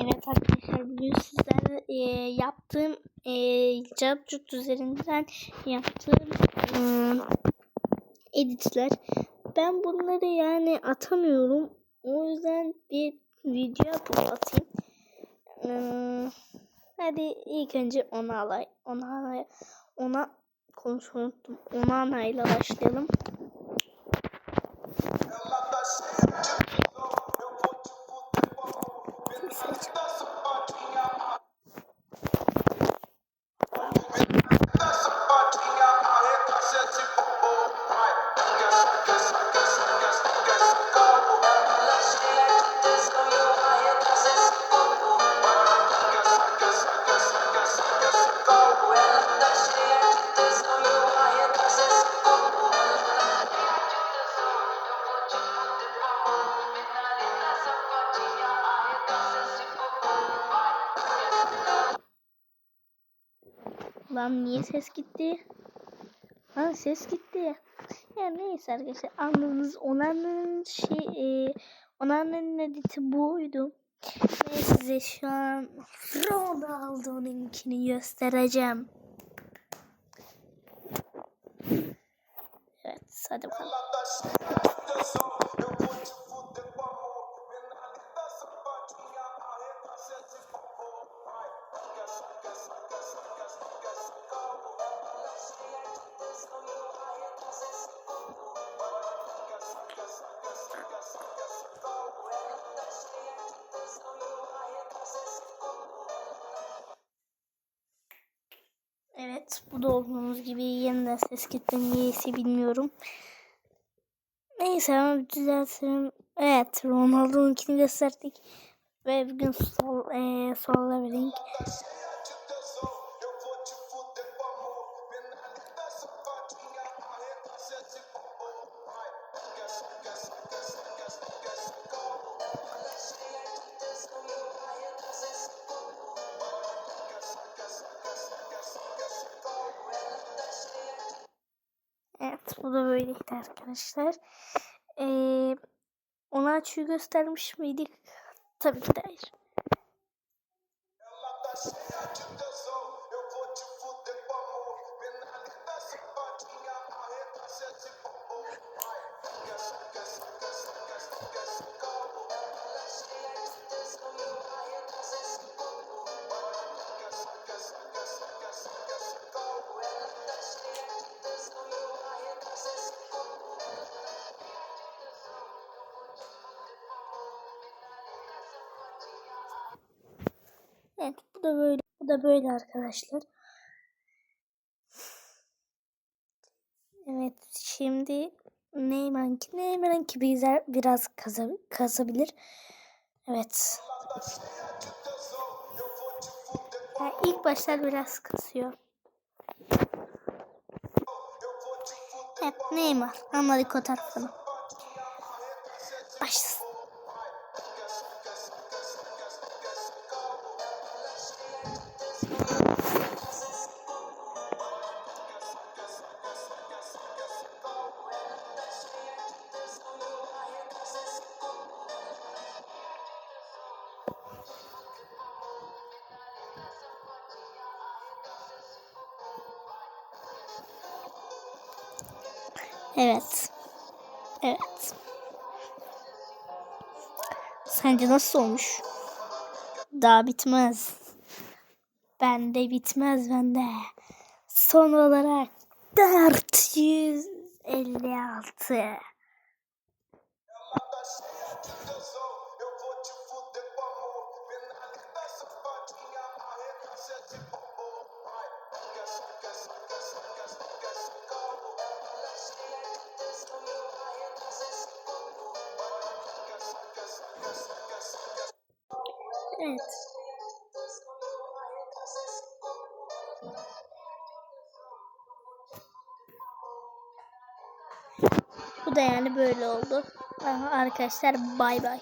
Evet arkadaşlar bugün sizlerle e, yaptığım e, Capcut üzerinden yaptığım e, editler. Ben bunları yani atamıyorum. O yüzden bir video yapıp atayım. E, hadi ilk önce ona alay, ona alay, ona konuşmayı unuttum. Ona anayla başlayalım. Lan niye ses gitti? Ha ses gitti. Ya neyse arkadaşlar anladınız. Onanın şey e, onanın editi buydu. Neyse size şu an Ronaldo'nunkini göstereceğim. Evet hadi bakalım. Evet bu da olduğunuz gibi yeniden ses gitti. Niyeyse bilmiyorum. Neyse ama düzeltirim. Evet Ronaldo'nunkini gösterdik. Ve bugün sol, e, solla bir. Evet bu da böyleydi arkadaşlar. Ee, ona açıyı göstermiş miydik? Tabii ki de hayır. Evet bu da böyle. Bu da böyle arkadaşlar. Evet şimdi Neyman'ki Neyman'ınki biraz, biraz kaza, kasabilir. Evet. Yani ilk başlar biraz kasıyor. Evet Neymar. Anladık o tarafını. Evet. Evet. Sence nasıl olmuş? Daha bitmez. Bende bitmez bende. Son olarak 456. Evet. Bu da yani böyle oldu. Arkadaşlar bay bay.